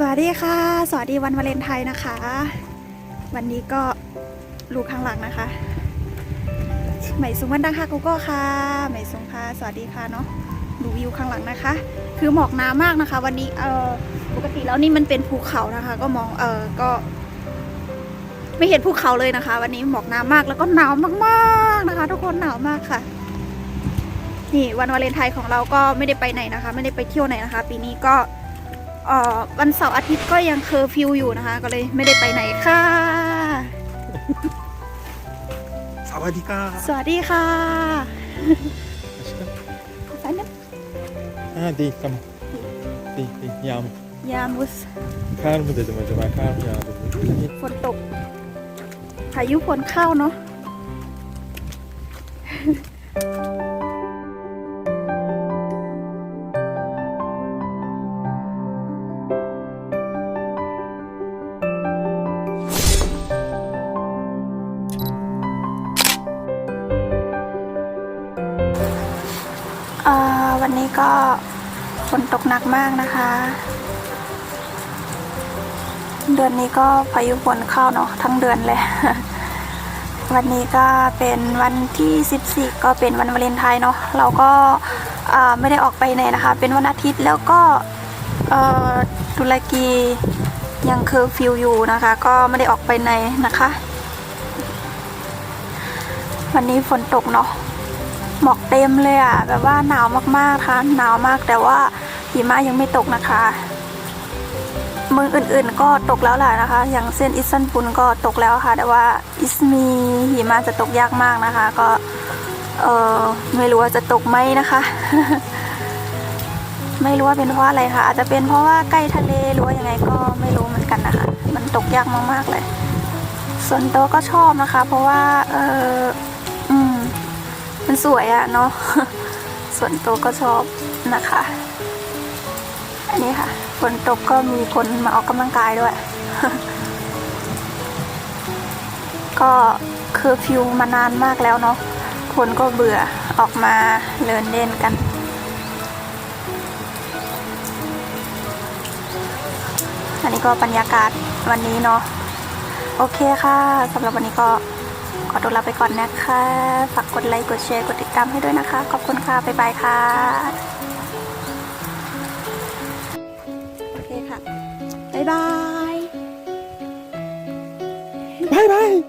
สวัสดีค่ะ สวัสดีวันวาเลนไทน์นะคะ วันนี้ก็ลูกข้างหลังนะคะใหม่สุงวันดังค่ะกูก็ค่ะใหม่สุงค่ะ สวัสดีค่ะเนาะดูวิวข้างหลังนะคะ คือหมอกหนามากนะคะ วันนี้เออปกติแล้วนี่มันเป็นภูเขานะคะ ก็มองเออก็ ไม่เห็นภูเขาเลยนะคะ วันนี้หมอกหนามากแล้วก็หนาวมากๆนะคะ ทุกคนหนาวมากค่ะ นี่วันวาเลนไทน์ของเราก็ไม่ได้ไปไหนนะคะ ไม่ได้ไปเที่ยวไหนนะคะ ปีนี้ก็ วันเสาร์อาทิตย์ก็ยังเคอร์ฟิวอยู่นะคะ ก็เลยไม่ได้ไปไหนค่ะ สวัสดีค่ะสวัสดีค่ะสายน้อ่าดีคำดีดียามำยามุสข้ามมันจะมาจะมาข้ามยามฝนตกพายุฝนเข้าเนาะ วันนี้ก็ฝนตกหนักมากนะคะ เดือนนี้ก็พายุฝนเข้าเนาะทั้งเดือนเลย วันนี้ก็เป็นวันที่ 14 ก็เป็นวันวาเลนไทน์เนาะเราก็ไม่ได้ออกไปไหนนะคะ เป็นวันอาทิตย์แล้วก็ตุรกียังเคอร์ฟิวอยู่นะคะ ก็ไม่ได้ออกไปไหนนะคะ วันนี้ฝนตกเนาะ หมอกเต็มเลยอะ่ะแบบว่าหนาวมากๆค่ะหนาวมากแต่ว่าหิมะยังไม่ตกนะคะเมืองอื่นๆ ก็ตกแล้วแหละนะคะ อย่างเส้นอิสตันบุลก็ตกแล้วค่ะ แต่ว่าอิสมีหิมะจะตกยากมากนะคะ ก็เออไม่รู้ว่าจะตกไหมนะคะ ไม่รู้ว่าเป็นเพราะอะไรค่ะ อาจจะเป็นเพราะว่าใกล้ทะเลหรือว่ายังไงก็ไม่รู้เหมือนกันนะคะ มันตกยากมากๆเลย ส่วนตัวก็ชอบนะคะ เพราะว่าเออ มันสวยอะเนาะส่วนตัวก็ชอบนะคะ อันนี้ค่ะฝนตกก็มีคนมาออกกำลังกายด้วย ก็เคอร์ฟิวมานานมากแล้วเนาะคนก็เบื่อออกมาเลินเล่นกัน อันนี้ก็บรรยากาศวันนี้เนาะโอเคค่ะสำหรับวันนี้ก็ อตัวลาไปก่อนนะคะ ฝากกดไลค์ กดแชร์ กดติดตามให้ด้วยนะคะ ขอบคุณค่ะ บ๊ายบายค่ะ โอเคค่ะ บ๊ายบายบายบาย